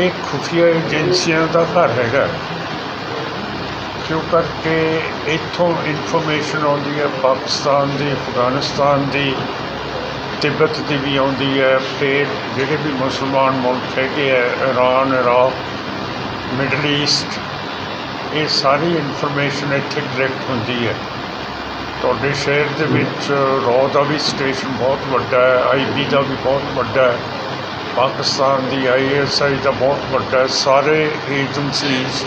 ਇਹ ਖੁਫੀਆ ਏਜੰਸੀਆਂ ਦਾ ਘਰ ਹੈਗਾ। ਕਿਉਂ ਕਰਕੇ ਇੱਥੋਂ ਇਨਫੋਰਮੇਸ਼ਨ ਆਉਂਦੀ ਹੈ, ਪਾਕਿਸਤਾਨ ਦੀ, ਅਫਗਾਨਿਸਤਾਨ ਦੀ, ਤਿੱਬਤ ਦੀ ਵੀ ਆਉਂਦੀ ਹੈ, ਫਿਰ ਜਿਹੜੇ ਵੀ ਮੁਸਲਮਾਨ ਮੁਲਕ ਹੈਗੇ ਹੈ ਇਰਾਨ, ਇਰਾਕ, ਮਿਡਲ ਈਸਟ, ਇਹ ਸਾਰੀ ਇਨਫੋਰਮੇਸ਼ਨ ਇੱਥੇ ਡਾਇਰੈਕਟ ਹੁੰਦੀ ਹੈ। ਤੁਹਾਡੇ ਸ਼ਹਿਰ ਦੇ ਵਿੱਚ ਰੋ ਦਾ ਵੀ ਸਟੇਸ਼ਨ ਬਹੁਤ ਵੱਡਾ ਹੈ ਆਈਬੀ ਦਾ ਵੀ ਬਹੁਤ ਵੱਡਾ ਹੈ। ਪਾਕਿਸਤਾਨ ਦੀ ਆਈਐਸਆਈ ਦਾ ਬਹੁਤ ਵੱਡਾ ਸਾਰੇ ਏਜੰਸੀਜ਼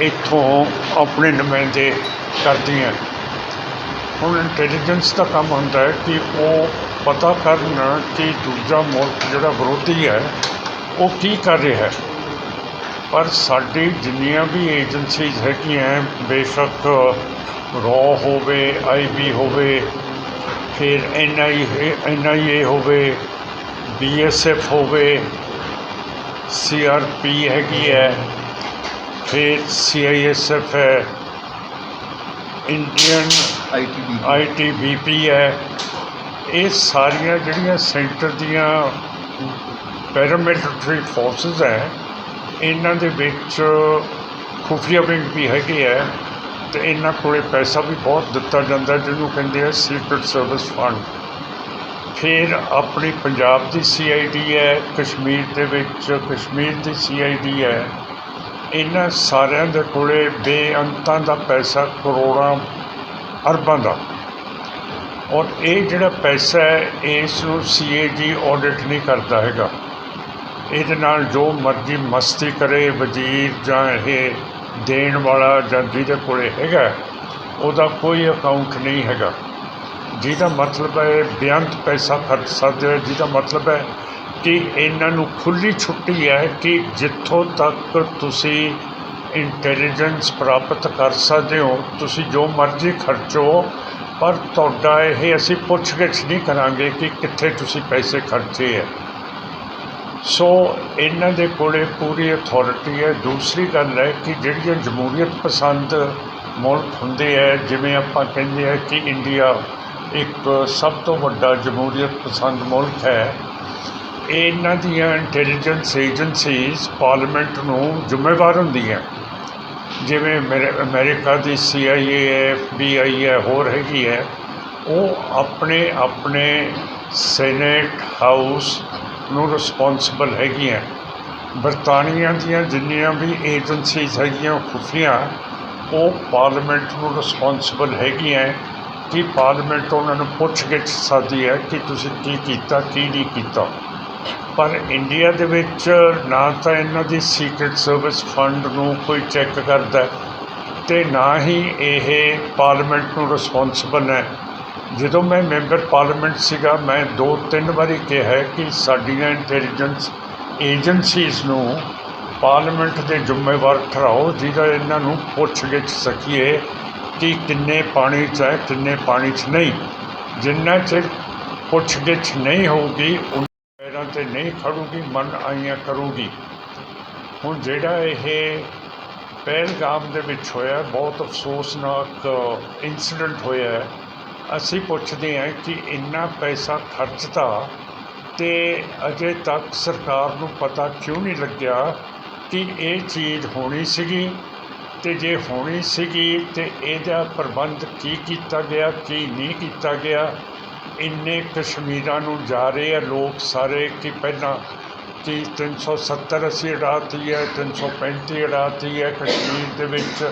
ਇੱਥੋਂ ਆਪਣੇ ਨੁਮਾਇੰਦੇ ਕਰਦੀਆਂ ਹੁਣ ਇੰਟੈਲੀਜੈਂਸ ਦਾ ਕੰਮ ਹੁੰਦਾ ਹੈ ਕਿ ਉਹ ਪਤਾ ਕਰਨ ਕਿ ਦੂਜਾ ਮੁਲਕ ਜਿਹੜਾ ਵਿਰੋਧੀ ਹੈ, ਉਹ ਕੀ ਕਰ ਰਿਹਾ ਹੈ। ਪਰ ਸਾਡੀ ਜਿੰਨੀਆਂ ਵੀ ਏਜੰਸੀਜ਼ ਹੈਗੀਆਂ ਬੇਸ਼ੱਕ ਰੋ ਹੋਵੇ ਆਈਬੀ ਹੋਵੇ, ਫਿਰ ਐਨਆਈ ਐਨਆਈਏ ਹੋਵੇ ਬੀਐਸਐਫ ਹੋਵੇ ਸੀ ਆਰ ਪੀ ਹੈਗੀ ਹੈ, ਫਿਰ ਸੀ ਆਈ ਐੱਸ ਸੀਆਈਐਸਐਫ ਹੈ, Indian I T B P ਹੈ, ਇਹ ਸਾਰੀਆਂ ਜਿਹੜੀਆਂ ਸੈਂਟਰ ਦੀਆਂ ਪੈਰਾਮਿਲਟਰੀ ਫੋਰਸਸ ਹੈ, ਇਹਨਾਂ ਦੇ ਵਿੱਚ ਖੁਫੀਆ ਵਿੰਗ ਵੀ ਹੈਗੇ ਹੈ, ਤੇ ਇਹਨਾਂ ਕੋਲੇ ਪੈਸਾ ਵੀ ਬਹੁਤ ਦਿੱਤਾ ਜਾਂਦਾ, ਜਿਹਨੂੰ ਕਹਿੰਦੇ ਆ ਸੀਕ੍ਰੇਟ ਸਰਵਿਸ ਫੰਡ ਫਿਰ ਆਪਣੀ ਪੰਜਾਬ ਦੀ ਸੀ ਆਈ ਡੀ ਹੈ, ਕਸ਼ਮੀਰ ਦੇ ਵਿੱਚ ਕਸ਼ਮੀਰ ਦੀ ਸੀ ਆਈ ਡੀ ਹੈ। ਇਹਨਾਂ ਸਾਰਿਆਂ ਦੇ ਕੋਲੇ ਬੇਅੰਤਾਂ ਦਾ ਪੈਸਾ ਕਰੋੜਾਂ ਅਰਬਾਂ ਦਾ। ਔਰ ਇਹ ਜਿਹੜਾ ਪੈਸਾ ਹੈ, ਇਸ ਨੂੰ ਸੀਏਜੀ ਆਡਿਟ ਨਹੀਂ ਕਰਦਾ ਹੈਗਾ। ਇਹਦੇ ਨਾਲ ਜੋ ਮਰਜ਼ੀ ਮਸਤੀ ਕਰੇ, ਵਜ਼ੀਰ ਜਾਂ ਇਹ ਦੇਣ ਵਾਲਾ ਜਾਂ ਜਿਹਦੇ ਕੋਲੇ ਹੈਗਾ, ਉਹਦਾ ਕੋਈ ਅਕਾਊਂਟ ਨਹੀਂ ਹੈਗਾ। ਜਿਹਦਾ ਮਤਲਬ ਹੈ ਬੇਅੰਤ ਪੈਸਾ ਖਰਚ ਸਕਦੇ ਹੋ, ਜਿਹਦਾ ਮਤਲਬ ਹੈ ਕਿ ਇਹਨਾਂ ਨੂੰ ਖੁੱਲ੍ਹੀ ਛੁੱਟੀ ਹੈ ਕਿ ਜਿੱਥੋਂ ਤੱਕ ਤੁਸੀਂ ਇੰਟੈਲੀਜੈਂਸ ਪ੍ਰਾਪਤ ਕਰ ਸਕਦੇ ਹੋ, ਤੁਸੀਂ ਜੋ ਮਰਜ਼ੀ ਖਰਚੋ, ਪਰ ਤੁਹਾਡਾ ਇਹ ਅਸੀਂ ਪੁੱਛਗਿੱਛ ਨਹੀਂ ਕਰਾਂਗੇ ਕਿ ਕਿੱਥੇ ਤੁਸੀਂ ਪੈਸੇ ਖਰਚੇ ਹੈ। ਸੋ ਇਹਨਾਂ ਦੇ ਕੋਲੇ ਪੂਰੀ ਅਥਾਰਟੀ ਹੈ। ਦੂਸਰੀ ਗੱਲ ਹੈ ਕਿ ਜਿਹੜੀਆਂ ਜਮਹੂਰੀਅਤ ਪਸੰਦ ਮੁਲਕ ਹੁੰਦੇ ਹੈ, ਜਿਵੇਂ ਆਪਾਂ ਕਹਿੰਦੇ ਆ ਕਿ ਇੰਡੀਆ ਇੱਕ ਸਭ ਤੋਂ ਵੱਡਾ ਜਮਹੂਰੀਅਤ ਪਸੰਦ ਮੁਲਕ ਹੈ। ਇਹਨਾਂ ਦੀਆਂ ਇੰਟੈਲੀਜੈਂਸ ਏਜੰਸੀਜ਼ ਪਾਰਲੀਮੈਂਟ ਨੂੰ ਜ਼ਿੰਮੇਵਾਰ ਹੁੰਦੀਆਂ ਜਿਵੇਂ ਅਮੈਰ- America the C I A F B I ਹੈ, ਹੋਰ ਹੈਗੀ ਹੈ। ਉਹ ਆਪਣੇ ਆਪਣੇ ਸੈਨੇਟ ਹਾਊਸ ਨੂੰ ਰਿਸਪੌਂਸਿਬਲ ਹੈਗੀਆਂ। ਬਰਤਾਨੀਆ ਦੀਆਂ ਜਿੰਨੀਆਂ ਵੀ ਏਜੰਸੀਜ਼ ਹੈਗੀਆਂ, ਖੁਫੀਆਂ, ਉਹ ਪਾਰਲੀਮੈਂਟ ਨੂੰ ਰਿਸਪੌਂਸਿਬਲ ਹੈਗੀਆਂ। ਕਿ ਪਾਰਲੀਮੈਂਟ ਤੋਂ ਉਹਨਾਂ ਨੂੰ ਪੁੱਛ ਗਿੱਛ ਸਕਦੀ ਹੈ ਕਿ ਤੁਸੀਂ ਕੀ ਕੀਤਾ, ਕੀ ਨਹੀਂ ਕੀਤਾ? ਪਰ ਇੰਡੀਆ ਦੇ ਵਿੱਚ ਨਾ ਤਾਂ ਇਹਨਾਂ ਦੀ ਸੀਕ੍ਰੇਟ ਸਰਵਿਸ ਫੰਡ ਨੂੰ ਕੋਈ ਚੈੱਕ ਕਰਦਾ ਤੇ ਨਾ ਹੀ ਇਹ ਪਾਰਲੀਮੈਂਟ ਨੂੰ ਰਿਸਪੌਂਸਿਬਲ ਹੈ। ਜਦੋਂ ਮੈਂ ਮੈਂਬਰ ਪਾਰਲੀਮੈਂਟ ਸੀਗਾ, ਮੈਂ ਦੋ ਤਿੰਨ ਵਾਰੀ ਕਿਹਾ ਕਿ ਸਾਡੀਆਂ ਇੰਟੈਲੀਜੈਂਸ ਏਜੰਸੀਜ਼ ਨੂੰ ਪਾਰਲੀਮੈਂਟ ਦੇ ਜ਼ਿੰਮੇਵਾਰ ਠਹਿਰਾਓ, ਜਿਹਦਾ ਇਹਨਾਂ ਨੂੰ ਪੁੱਛ ਗਿੱਛ ਸਕੀਏ। ਕਿ ਕਿੰਨੇ ਪਾਣੀ 'ਚ ਹੈ, ਕਿੰਨੇ ਪਾਣੀ 'ਚ ਨਹੀਂ। ਜਿੰਨਾ ਚਿਰ ਪੁੱਛਗਿੱਛ ਨਹੀਂ ਹੋਊਗੀ, ਉਨ ਪੈਰਾਂ ਤੇ ਨਹੀਂ ਖੜੂਗੀ, ਮਨ ਆਈਆਂ ਕਰੂਗੀ। ਹੁਣ ਜਿਹੜਾ ਇਹ ਪਹਿਲਗਾਮ ਦੇ ਵਿੱਚ ਹੋਇਆ, ਬਹੁਤ ਅਫਸੋਸਨਾਕ ਇਨਸੀਡੈਂਟ ਹੋਇਆ ਅਸੀਂ ਪੁੱਛਦੇ ਹਾਂ ਕਿ ਇੰਨਾ ਪੈਸਾ ਖਰਚਤਾ ਤੇ ਅਜੇ ਤੱਕ ਸਰਕਾਰ ਨੂੰ ਪਤਾ ਕਿਉਂ ਨਹੀਂ ਲੱਗਿਆ ਕਿ ਇਹ ਚੀਜ਼ ਹੋਣੀ ਸੀਗੀ। ਅਤੇ ਜੇ ਹੋਣੀ ਸੀਗੀ ਤਾਂ ਇਹਦਾ ਪ੍ਰਬੰਧ ਕੀ ਕੀਤਾ ਗਿਆ, ਕੀ ਨਹੀਂ ਕੀਤਾ ਗਿਆ, ਇੰਨੇ ਕਸ਼ਮੀਰਾਂ ਨੂੰ ਜਾ ਰਹੇ ਆ ਲੋਕ ਸਾਰੇ ਕਿ ਪਹਿਲਾਂ ਕਿ 370 ਅਸੀਂ ਉਡਾਤੀ ਹੈ 335 ਉਡਾਤੀ ਹੈ, ਕਸ਼ਮੀਰ ਦੇ ਵਿੱਚ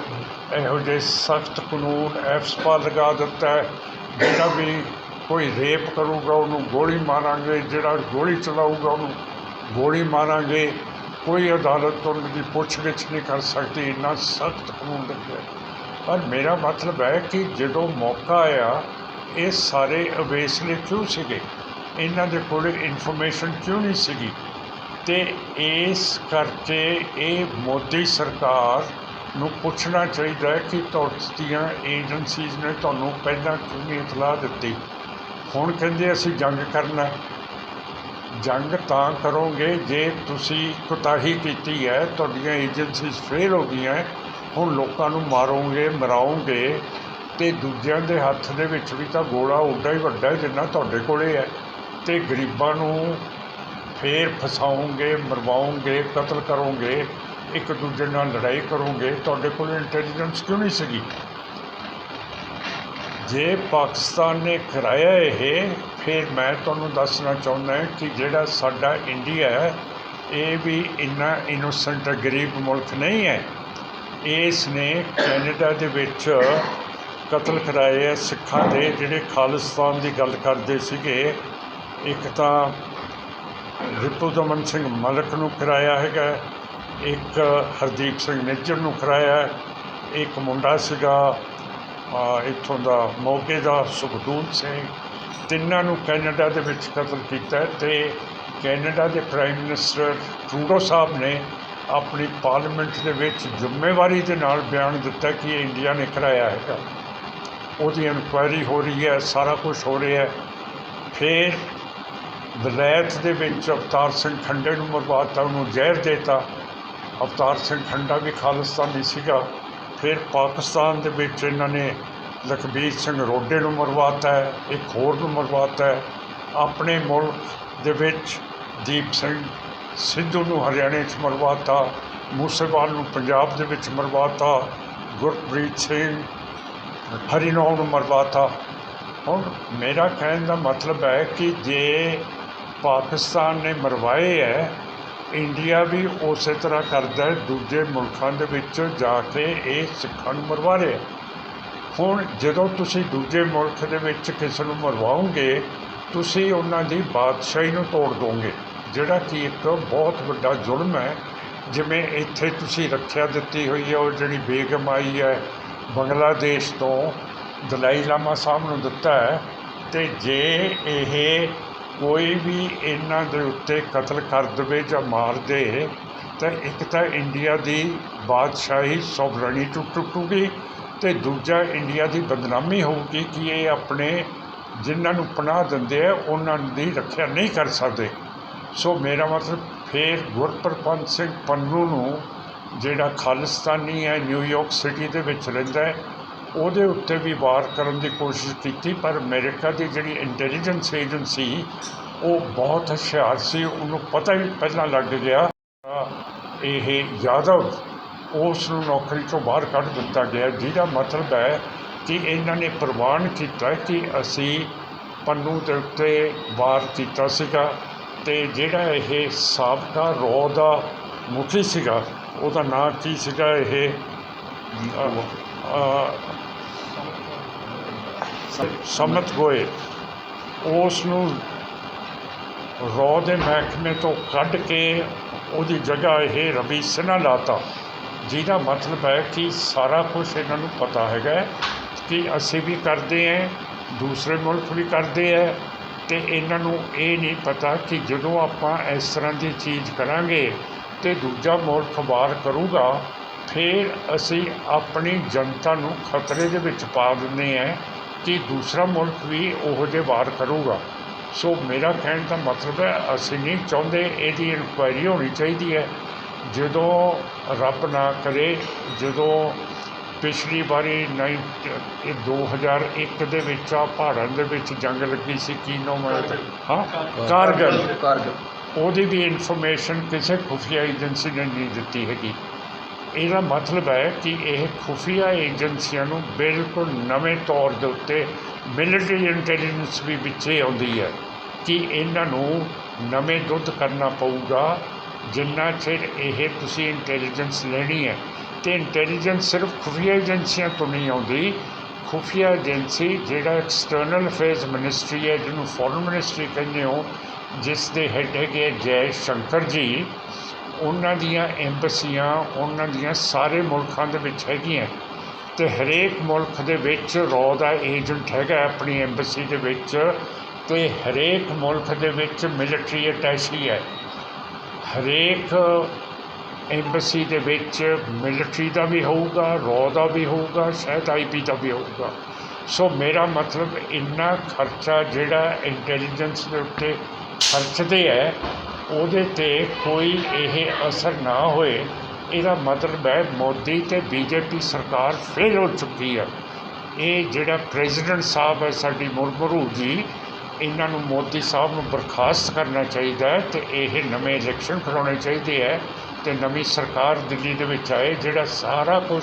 ਇਹੋ ਜਿਹੇ ਸਖਤ ਕਾਨੂੰਨ ਐਫਸਪਾ ਲਗਾ ਦਿੱਤਾ ਹੈ, ਜਿਹੜਾ ਵੀ ਕੋਈ ਰੇਪ ਕਰੂਗਾ ਉਹਨੂੰ ਗੋਲੀ ਮਾਰਾਂਗੇ, ਜਿਹੜਾ ਗੋਲੀ ਚਲਾਊਗਾ ਉਹਨੂੰ ਗੋਲੀ ਮਾਰਾਂਗੇ। ਕੋਈ ਅਦਾਲਤ ਉਹਨਾਂ ਦੀ ਪੁੱਛਗਿੱਛ ਨਹੀਂ ਕਰ ਸਕਦੀ, ਇੰਨਾ ਸਖਤ ਕਾਨੂੰਨ ਲੱਗਿਆ ਪਰ ਮੇਰਾ ਮਤਲਬ ਹੈ ਕਿ ਜਦੋਂ ਮੌਕਾ ਆਇਆ, ਇਹ ਸਾਰੇ ਅਵੇਸਲੇ ਕਿਉਂ ਸੀਗੇ? ਇਹਨਾਂ ਦੇ ਕੋਲ ਇਨਫੋਰਮੇਸ਼ਨ ਕਿਉਂ ਨਹੀਂ ਸੀਗੀ? ਤੇ ਇਸ ਕਰਕੇ ਇਹ ਮੋਦੀ ਸਰਕਾਰ ਨੂੰ ਪੁੱਛਣਾ ਚਾਹੀਦਾ ਹੈ ਕਿ ਤੁਹਾਡੀਆਂ ਏਜੰਸੀਜ਼ ਨੇ ਤੁਹਾਨੂੰ ਪਹਿਲਾਂ ਕਿਉਂ ਨਹੀਂ ਇਤਲਾਹ ਦਿੱਤੀ? ਹੁਣ ਕਹਿੰਦੇ ਅਸੀਂ ਜੰਗ ਕਰਨਾ ਜੰਗ ਤਾਂ ਕਰੋਗੇ, ਜੇ ਤੁਸੀਂ ਕੁਤਾਹੀ ਕੀਤੀ ਹੈ, ਤੁਹਾਡੀਆਂ ਏਜੰਸੀਜ਼ ਫੇਲ ਹੋ ਗਈਆਂ, ਹੁਣ ਲੋਕਾਂ ਨੂੰ ਮਾਰੋਗੇ ਮਰਾਓਗੇ ਤੇ ਦੂਜਿਆਂ ਦੇ ਹੱਥ ਦੇ ਵਿੱਚ ਵੀ ਤਾਂ ਗੋਲਾ ਉੱਡਾ ਹੀ ਵੱਡਾ ਜਿੰਨਾ ਤੁਹਾਡੇ ਕੋਲੇ ਹੈ ਤੇ ਗਰੀਬਾਂ ਨੂੰ ਫੇਰ ਫਸਾਓਗੇ ਮਰਵਾਓਗੇ ਕਤਲ ਕਰੋਗੇ, ਇੱਕ ਦੂਜੇ ਨਾਲ ਲੜਾਈ ਕਰੋਗੇ। ਤੁਹਾਡੇ ਕੋਲ ਇੰਟੈਲੀਜੈਂਸ ਕਿਉਂ ਨਹੀਂ ਸੀਗੀ? ਜੇ ਪਾਕਿਸਤਾਨ ਨੇ ਕਰਾਇਆ ਇਹ, ਫਿਰ ਮੈਂ ਤੁਹਾਨੂੰ ਦੱਸਣਾ ਚਾਹੁੰਦਾ ਕਿ ਜਿਹੜਾ ਸਾਡਾ ਇੰਡੀਆ ਹੈ, ਇਹ ਵੀ ਇੰਨਾ ਇਨੋਸੈਂਟ ਗਰੀਬ ਮੁਲਕ ਨਹੀਂ ਹੈ। ਇਸ ਨੇ ਕੈਨੇਡਾ ਦੇ ਵਿੱਚ ਕਤਲ ਕਰਾਏ ਆ ਸਿੱਖਾਂ ਦੇ, ਜਿਹੜੇ ਖਾਲਿਸਤਾਨ ਦੀ ਗੱਲ ਕਰਦੇ ਸੀਗੇ। ਇੱਕ ਤਾਂ ਰਿਪੂ ਦਮਨ ਸਿੰਘ ਮਲਕ ਨੂੰ ਕਰਾਇਆ ਹੈਗਾ, ਇੱਕ ਹਰਦੀਪ ਸਿੰਘ ਨਿੱਜਰ ਨੂੰ ਕਰਾਇਆ, ਇੱਕ ਮੁੰਡਾ ਸੀਗਾ ਇੱਥੋਂ ਦਾ ਮੌਕੇ ਦਾ ਸੁਖਦੂਨ ਸਿੰਘ, ਤਿੰਨਾਂ ਨੂੰ ਕੈਨੇਡਾ ਦੇ ਵਿੱਚ ਕਤਲ ਕੀਤਾ ਤੇ ਕੈਨੇਡਾ ਦੇ ਪ੍ਰਾਈਮ ਮਿਨਿਸਟਰ ਟਰੂਡੋ ਸਾਹਿਬ ਨੇ ਆਪਣੀ ਪਾਰਲੀਮੈਂਟ ਦੇ ਵਿੱਚ ਜ਼ਿੰਮੇਵਾਰੀ ਦੇ ਨਾਲ ਬਿਆਨ ਦਿੱਤਾ ਕਿ ਇਹ ਇੰਡੀਆ ਨੇ ਕਰਾਇਆ ਹੈਗਾ। ਉਹਦੀ ਇਨਕੁਆਇਰੀ ਹੋ ਰਹੀ ਹੈ, ਸਾਰਾ ਕੁਝ ਹੋ ਰਿਹਾ ਹੈ। ਫਿਰ ਵਿਲਾਇਤ ਦੇ ਵਿੱਚ ਅਵਤਾਰ ਸਿੰਘ ਖੰਡੇ ਨੂੰ ਮਰਵਾਤਾ, ਉਹਨੂੰ ਜ਼ਹਿਰ ਦੇਤਾ। ਅਵਤਾਰ ਸਿੰਘ ਖੰਡਾ ਵੀ ਖਾਲਿਸਤਾਨੀ ਸੀਗਾ। ਫਿਰ ਪਾਕਿਸਤਾਨ ਦੇ ਵਿੱਚ ਇਹਨਾਂ ਨੇ ਲਖਬੀਰ ਸਿੰਘ ਰੋਡੇ ਨੂੰ ਮਰਵਾਤਾ ਹੈ, ਇੱਕ ਹੋਰ ਨੂੰ ਮਰਵਾਤਾ ਹੈ। ਆਪਣੇ ਮੁਲਕ ਦੇ ਵਿੱਚ ਦੀਪ ਸਿੰਘ ਸਿੱਧੂ ਨੂੰ ਹਰਿਆਣੇ 'ਚ ਮਰਵਾਤਾ, ਮੂਸੇਵਾਲ ਨੂੰ ਪੰਜਾਬ ਦੇ ਵਿੱਚ ਮਰਵਾਤਾ, ਗੁਰਪ੍ਰੀਤ ਸਿੰਘ ਹਰੀਨੌਰ ਨੂੰ ਮਰਵਾਤਾ। ਹੁਣ ਮੇਰਾ ਕਹਿਣ ਦਾ ਮਤਲਬ ਹੈ ਕਿ ਜੇ ਪਾਕਿਸਤਾਨ ਨੇ ਮਰਵਾਏ ਹੈ ਇੰਡੀਆ ਵੀ ਉਸੇ ਤਰ੍ਹਾਂ ਕਰਦਾ ਹੈ, ਦੂਜੇ ਮੁਲਕਾਂ ਦੇ ਵਿੱਚ ਜਾ ਕੇ ਇਹ ਸਿੱਖਾਂ ਨੂੰ ਮਰਵਾ ਰਿਹਾ ਹੁਣ ਜਦੋਂ ਤੁਸੀਂ ਦੂਜੇ ਮੁਲਕ ਦੇ ਵਿੱਚ ਕਿਸੇ ਨੂੰ ਮਰਵਾਓਗੇ, ਤੁਸੀਂ ਉਹਨਾਂ ਦੀ ਬਾਦਸ਼ਾਹੀ ਨੂੰ ਤੋੜ ਦੋਗੇ, ਜਿਹੜਾ ਕਿ ਇੱਕ ਬਹੁਤ ਵੱਡਾ ਜ਼ੁਲਮ ਹੈ। ਜਿਵੇਂ ਇੱਥੇ ਤੁਸੀਂ ਰੱਖਿਆ ਦਿੱਤੀ ਹੋਈ ਹੈ, ਉਹ ਜਿਹੜੀ ਬੇਗਮ ਆਈ ਹੈ, ਬੰਗਲਾਦੇਸ਼ ਤੋਂ ਦਲਾਈ ਲਾਮਾ ਸਾਹਿਬ ਨੂੰ ਦਿੱਤਾ ਹੈ, ਤੇ ਜੇ ਇਹ ਕੋਈ ਵੀ ਇਹਨਾਂ ਦੇ ਉੱਤੇ ਕਤਲ ਕਰ ਦੇਵੇ ਜਾਂ ਮਾਰ ਦੇ, ਤਾਂ ਇੱਕ ਤਾਂ ਇੰਡੀਆ ਦੀ ਬਾਦਸ਼ਾਹੀ ਸੋਵਰਣੀ ਟੁੱਟ ਟੁੱਟੂਗੀ ਤੇ ਦੂਜਾ ਇੰਡੀਆ ਦੀ ਬਦਨਾਮੀ ਹੋਊਗੀ ਕਿ ਇਹ ਆਪਣੇ ਜਿਨ੍ਹਾਂ ਨੂੰ ਪਨਾਹ ਦਿੰਦੇ ਆ, ਉਹਨਾਂ ਦੀ ਰੱਖਿਆ ਨਹੀਂ ਕਰ ਸਕਦੇ। ਸੋ ਮੇਰਾ ਮਤਲਬ ਫੇਰ ਗੁਰਪ੍ਰਪੰਤ ਸਿੰਘ ਪੰਨੂ ਨੂੰ ਜਿਹੜਾ ਖਾਲਿਸਤਾਨੀ ਹੈ, ਨਿਊਯਾਰਕ ਸਿਟੀ ਦੇ ਵਿੱਚ ਰਹਿੰਦਾ ਹੈ ਉਹਦੇ ਉੱਤੇ ਵੀ ਵਾਰ ਕਰਨ ਦੀ ਕੋਸ਼ਿਸ਼ ਕੀਤੀ, ਪਰ ਅਮਰੀਕਾ ਦੀ ਜਿਹੜੀ ਇੰਟੈਲੀਜੈਂਸ ਏਜੰਸੀ ਉਹ ਬਹੁਤ ਹੁਸ਼ਿਆਰ ਸੀ, ਉਹਨੂੰ ਪਤਾ ਹੀ ਪਹਿਲਾਂ ਲੱਗ ਗਿਆ ਇਹ ਯਾਦਵ ਉਸ ਨੂੰ ਨੌਕਰੀ ਤੋਂ ਬਾਹਰ ਕੱਢ ਦਿੱਤਾ ਗਿਆ, ਜਿਹਦਾ ਮਤਲਬ ਹੈ ਕਿ ਇਹਨਾਂ ਨੇ ਪ੍ਰਵਾਨ ਕੀਤਾ ਕਿ ਅਸੀਂ ਪੰਨੂ ਦੇ ਉੱਤੇ ਵਾਰ ਕੀਤਾ ਸੀਗਾ ਤੇ ਜਿਹੜਾ ਇਹ ਸਾਬਕਾ ਰੋ ਦਾ ਮੁਖੀ ਸੀਗਾ, ਉਹਦਾ ਨਾਂ ਕੀ ਸੀਗਾ ਇਹ? ਸਮਤ ਹੋਏ ਉਸ ਨੂੰ ਰੋ ਦੇ ਮਹਿਕਮੇ ਤੋਂ ਕੱਢ ਕੇ ਉਹਦੀ ਜਗ੍ਹਾ ਇਹ ਰਵੀ ਸਿਨਹਾ ਲਾਤਾ, ਜਿਹਦਾ ਮਤਲਬ ਹੈ ਕਿ ਸਾਰਾ ਕੁਝ ਇਹਨਾਂ ਨੂੰ ਪਤਾ ਹੈਗਾ ਕਿ ਅਸੀਂ ਵੀ ਕਰਦੇ ਹਾਂ, ਦੂਸਰੇ ਮੁਲਕ ਵੀ ਕਰਦੇ ਹੈ ਤੇ ਇਹਨਾਂ ਨੂੰ ਇਹ ਨਹੀਂ ਪਤਾ ਕਿ ਜਦੋਂ ਆਪਾਂ ਇਸ ਤਰ੍ਹਾਂ ਦੀ ਚੀਜ਼ ਕਰਾਂਗੇ ਤੇ ਦੂਜਾ ਮੁਲਕ ਬਾਹਰ ਕਰੂਗਾ ਫਿਰ ਅਸੀਂ ਆਪਣੀ ਜਨਤਾ ਨੂੰ ਖਤਰੇ ਦੇ ਵਿੱਚ ਪਾ ਦਿੰਦੇ ਹਾਂ ਕਿ ਦੂਸਰਾ ਮੁਲਕ ਵੀ ਉਹੋ ਜਿਹੇ ਵਾਰ ਕਰੂਗਾ। ਸੋ ਮੇਰਾ ਕਹਿਣ ਦਾ ਮਤਲਬ ਹੈ ਅਸੀਂ ਨਹੀਂ ਚਾਹੁੰਦੇ ਇਹਦੀ ਇਨਕੁਆਇਰੀ ਹੋਣੀ ਚਾਹੀਦੀ ਹੈ। ਜਦੋਂ ਰੱਬ ਨਾ ਕਰੇ ਜਦੋਂ ਪਿਛਲੀ ਵਾਰੀ ਨਾਈ ਇਹ 2001 ਦੇ ਵਿੱਚ ਆ ਪਹਾੜਾਂ ਦੇ ਵਿੱਚ ਜੰਗ ਲੱਗੀ ਸੀ ਕੀ ਨਾਮ ਹੈ? ਹਾਂ ਕਾਰਗਲ। ਕਾਰਗਲ। ਉਹਦੀ ਵੀ ਇਨਫੋਰਮੇਸ਼ਨ ਕਿਸੇ ਖੁਫੀਆ ਏਜੰਸੀ ਨੇ ਨਹੀਂ ਦਿੱਤੀ ਹੈਗੀ। ਇਹਦਾ ਮਤਲਬ ਹੈ ਕਿ ਇਹ ਖੁਫੀਆ ਏਜੰਸੀਆਂ ਨੂੰ ਬਿਲਕੁਲ ਨਵੇਂ ਤੌਰ ਦੇ ਉੱਤੇ ਮਿਲਟਰੀ ਇੰਟੈਲੀਜੈਂਸ ਵੀ ਵਿੱਚੇ ਆਉਂਦੀ ਹੈ ਕਿ ਇਹਨਾਂ ਨੂੰ ਨਵੇਂ ਦੁੱਧ ਕਰਨਾ ਪਊਗਾ। ਜਿੰਨਾ ਚਿਰ ਇਹ ਤੁਸੀਂ ਇੰਟੈਲੀਜੈਂਸ ਲੈਣੀ ਹੈ, ਤੇ ਇੰਟੈਲੀਜੈਂਸ ਸਿਰਫ ਖੁਫੀਆ ਏਜੰਸੀਆਂ ਤੋਂ ਨਹੀਂ ਆਉਂਦੀ। ਖੁਫੀਆ ਏਜੰਸੀ ਜਿਹੜਾ ਐਕਸਟਰਨਲ ਅਫੇਅਰਸ ਮਿਨਿਸਟਰੀ ਹੈ, ਜਿਹਨੂੰ ਫੋਰਨ ਮਿਨਿਸਟਰੀ ਕਹਿੰਦੇ ਹੋ, ਜਿਸ ਦੇ ਹੈੱਡ ਹੈਗੇ ਜੈ ਸ਼ੰਕਰ ਜੀ ਉਹਨਾਂ ਦੀਆਂ ਐਮਬਸੀਆਂ ਉਹਨਾਂ ਦੀਆਂ ਸਾਰੇ ਮੁਲਕਾਂ ਦੇ ਵਿੱਚ ਹੈਗੀਆਂ। ਅਤੇ ਹਰੇਕ ਮੁਲਕ ਦੇ ਵਿੱਚ ਰੋ ਦਾ ਏਜੰਟ ਹੈਗਾ ਆਪਣੀ ਐਮਬਸੀ ਦੇ ਵਿੱਚ। ਅਤੇ ਹਰੇਕ ਮੁਲਕ ਦੇ ਵਿੱਚ ਮਿਲਟਰੀ ਅਟੈਚੀ ਹੈ। ਹਰੇਕ ਐਮਬਸੀ ਦੇ ਵਿੱਚ ਮਿਲਟਰੀ ਦਾ ਵੀ ਹੋਊਗਾ ਰੋ ਦਾ ਵੀ ਹੋਊਗਾ, ਸ਼ਾਇਦ ਆਈਪੀ ਦਾ ਵੀ ਹੋਊਗਾ। ਸੋ ਮੇਰਾ ਮਤਲਬ ਇੰਨਾ ਖਰਚਾ ਜਿਹੜਾ ਇੰਟੈਲੀਜੈਂਸ ਦੇ ਉੱਤੇ ਖਰਚਦੇ ਹੈ ਉਹਦੇ ਤੇ ਕੋਈ ਇਹ ਅਸਰ ਨਾ ਹੋਏ। ਇਹਦਾ ਮਤਲਬ ਹੈ ਮੋਦੀ ਤੇ ਬੀਜੇਪੀ ਸਰਕਾਰ ਫੇਲ ਹੋ ਚੁੱਕੀ ਹੈ ਇਹ ਜਿਹੜਾ ਪ੍ਰੈਜ਼ੀਡੈਂਟ ਸਾਹਿਬ ਹੈ ਸਾਡੀ ਮੁਰਮਰੂ ਜੀ, ਇਹਨਾਂ ਨੂੰ ਮੋਦੀ ਸਾਹਿਬ ਨੂੰ ਬਰਖਾਸਤ ਕਰਨਾ ਚਾਹੀਦਾ ਹੈ ਤੇ ਇਹ ਨਵੇਂ ਇਲੈਕਸ਼ਨ ਕਰਾਉਣੇ ਚਾਹੀਦੇ ਹੈ ਤੇ ਨਵੀਂ ਸਰਕਾਰ ਦਿੱਲੀ ਦੇ ਵਿੱਚ ਆਏ, ਜਿਹੜਾ ਸਾਰਾ ਕੁਝ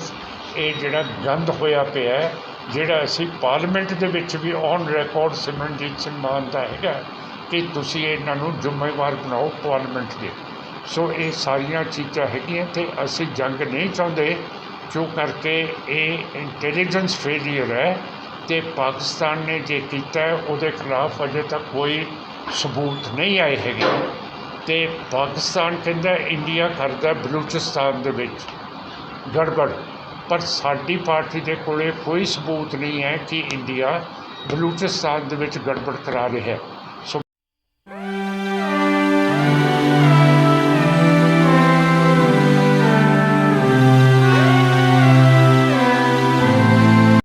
ਇਹ ਜਿਹੜਾ ਗੰਦ ਹੋਇਆ ਪਿਆ ਜਿਹੜਾ ਅਸੀਂ ਪਾਰਲੀਮੈਂਟ ਦੇ ਵਿੱਚ ਵੀ ਔਨ ਰਿਕਾਰਡ ਸਿਮਰਨਜੀਤ ਸਿੰਘ ਮਾਨ ਦਾ ਹੈਗਾ ਕਿ ਤੁਸੀਂ ਇਹਨਾਂ ਨੂੰ ਜ਼ਿੰਮੇਵਾਰ ਬਣਾਓ ਪਾਰਲੀਮੈਂਟ ਦੇ। ਸੋ ਇਹ ਸਾਰੀਆਂ ਚੀਜ਼ਾਂ ਹੈਗੀਆਂ ਤੇ ਅਸੀਂ ਜੰਗ ਨਹੀਂ ਚਾਹੁੰਦੇ, ਜੋ ਕਰਕੇ ਇਹ ਇੰਟੈਲੀਜੈਂਸ ਫੇਲਿਅਰ ਹੈ ਤੇ ਪਾਕਿਸਤਾਨ ਨੇ ਜੇ ਕੀਤਾ ਉਹਦੇ ਖਿਲਾਫ ਅਜੇ ਤੱਕ ਕੋਈ ਸਬੂਤ ਨਹੀਂ ਆਏ ਹੈਗੇ। ਤੇ ਪਾਕਿਸਤਾਨ ਕਹਿੰਦਾ ਇੰਡੀਆ ਕਰਦਾ ਬਲੂਚਿਸਤਾਨ ਦੇ ਵਿੱਚ। ਗੜਬੜ। ਪਰ ਸਾਡੀ ਪਾਰਟੀ ਦੇ ਕੋਲੇ ਕੋਈ ਸਬੂਤ ਨਹੀਂ ਹੈ ਕਿ ਇੰਡੀਆ ਬਲੂਚਿਸਤਾਨ ਦੇ ਵਿੱਚ ਗੜਬੜ ਕਰਾ ਰਿਹਾ ਹੈ।